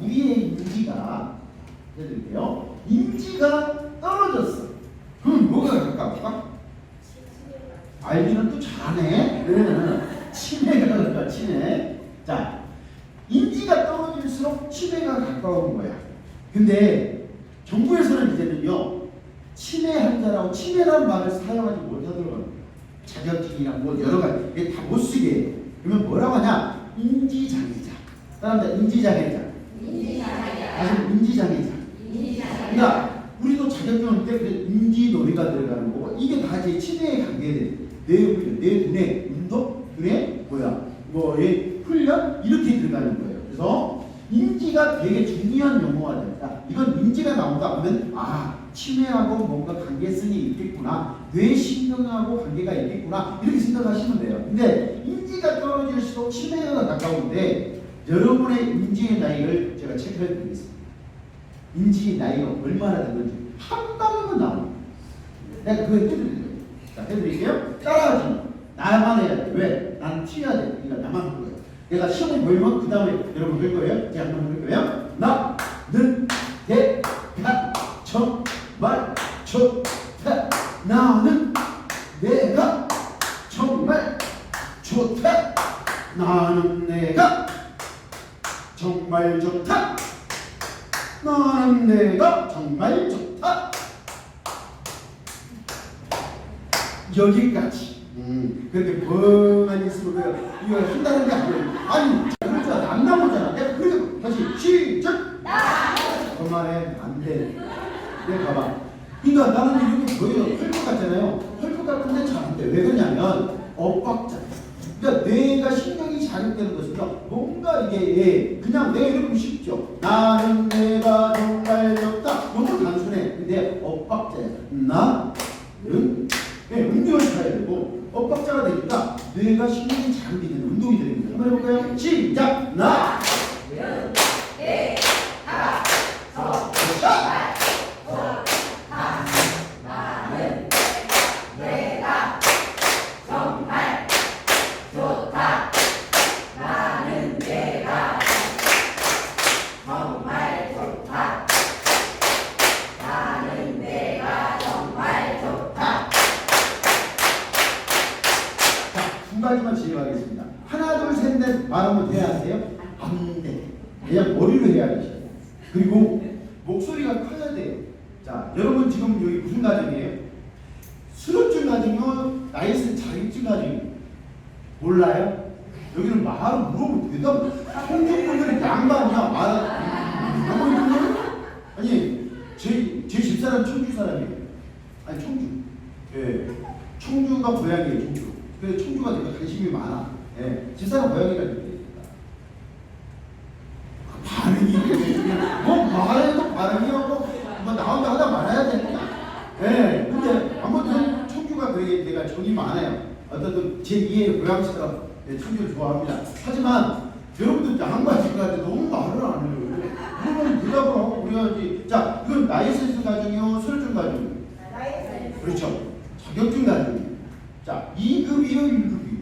우리의 인지가 해드릴게요. 인지가 떨어졌어. 그럼 뭐가 가까울까? 알기는 또 잘하네. 치매가 가까워, 치매. 자, 인지가 떨어질수록 치매가 가까운 거야. 근데 정부에서는 이제는요, 치매 환자라고 치매라는 말을 사용하지 못하도록 합니다. 자격증이랑 뭐 여러 가지 이게 다 못 쓰게 해요. 그러면 뭐라고 하냐? 인지장애자. 따라합니다. 인지장애자. 다시 인지장애자. 그러니까 우리도 자격증을 때 인지 놀이가 들어가는 거고 이게 다 이제 치매에 관계돼. 뇌 훈련, 뇌 두뇌 운동, 두뇌 뭐야? 뭐의 훈련 이렇게 들어가는 거예요. 그래서 인지가 되게 중요한 용어가 됩니다. 이건 인지가 나온다 하면 아 치매하고 뭔가 관계성이 있겠구나. 뇌신경하고 관계가 있겠구나. 이렇게 생각하시면 돼요. 근데 인지가 떨어질수록 치매가 가까운데 여러분의 인지의 나이를 제가 체크해 드리겠습니다. 인지의 나이가 얼마나 되는지 한 방이면 나옵니다. 내가 그거 해드릴게요. 자, 해드릴게요. 따라하지 마. 나만 해야 돼. 왜? 난 튀어야 돼. 그러니까 나만 할 거예요. 내가 시험에 보이면 그 다음에 여러분 할 거예요. 제가 한번 할 거예요. 나는 내가 정말 좋다. 나는 내가 정말 좋다. 나는 내가 정말 좋다. 나는 내가 정말 좋다. 여기까지. 음, 그렇게 멍하니 있으면. 이거 한다는 게 아니에요. 아니, 그러잖아. 안 나오잖아. 내가 그래서 다시 시작. 그만해. 안 돼. 내가 봐봐. 그러니까 나는 이렇게 보여요. 헐것 같잖아요. 헐것 같은데 잘안 돼. 왜 그러냐면 엇박자. 그러니까 뇌가 신경이 자극되는 것이니까 뭔가 이게 예, 그냥 내 이러면 쉽죠. 나는 내가 정말 좋다. 너무 단순해. 근데 엇박자야. 나는 네, 운동을 해야 되고 엇박자가 되니까 뇌가 신경이 자극이 되는 운동이 됩니다. 한번 해볼까요? 시작. 나. 두 가지만 진행하겠습니다. 하나, 둘, 셋, 넷 말하면 돼야 하세요? 안 돼. 그냥 머리로 해야 되셔요. 그리고 목소리가 커야 돼요. 자, 여러분 지금 여기 무슨 가정이에요? 수료증 가정이요? 나이스 자격증 가정이요? 몰라요? 여기는 말을 물어보면 대답, 청중분들이 양반이야. 말, 너무 있는 아니, 제, 제 집사람 청주 사람이에요. 아니, 청주. 예. 청주가 고향이에요, 청주. 그래서 청주가 되니까 관심이 많아. 예. 집사람 고양이가 있다. 반응이 뭐 말해도 반응이 없고 뭐 나온다 하다 말아야 되니까. 예. 근데 아무튼 청주가 되게 내가 정이 많아요. 어떤 제 2의 고양시처럼 예, 청주를 좋아합니다. 하지만 여러분들 양반지까지 너무 말을 안 해요. 그러면 대답을 하고 우리가 이제 자 이건 나이센스 가정이요? 술증 가정이요. 그렇죠. 자격증 가정이요. 자, 2급이요, 1급이요?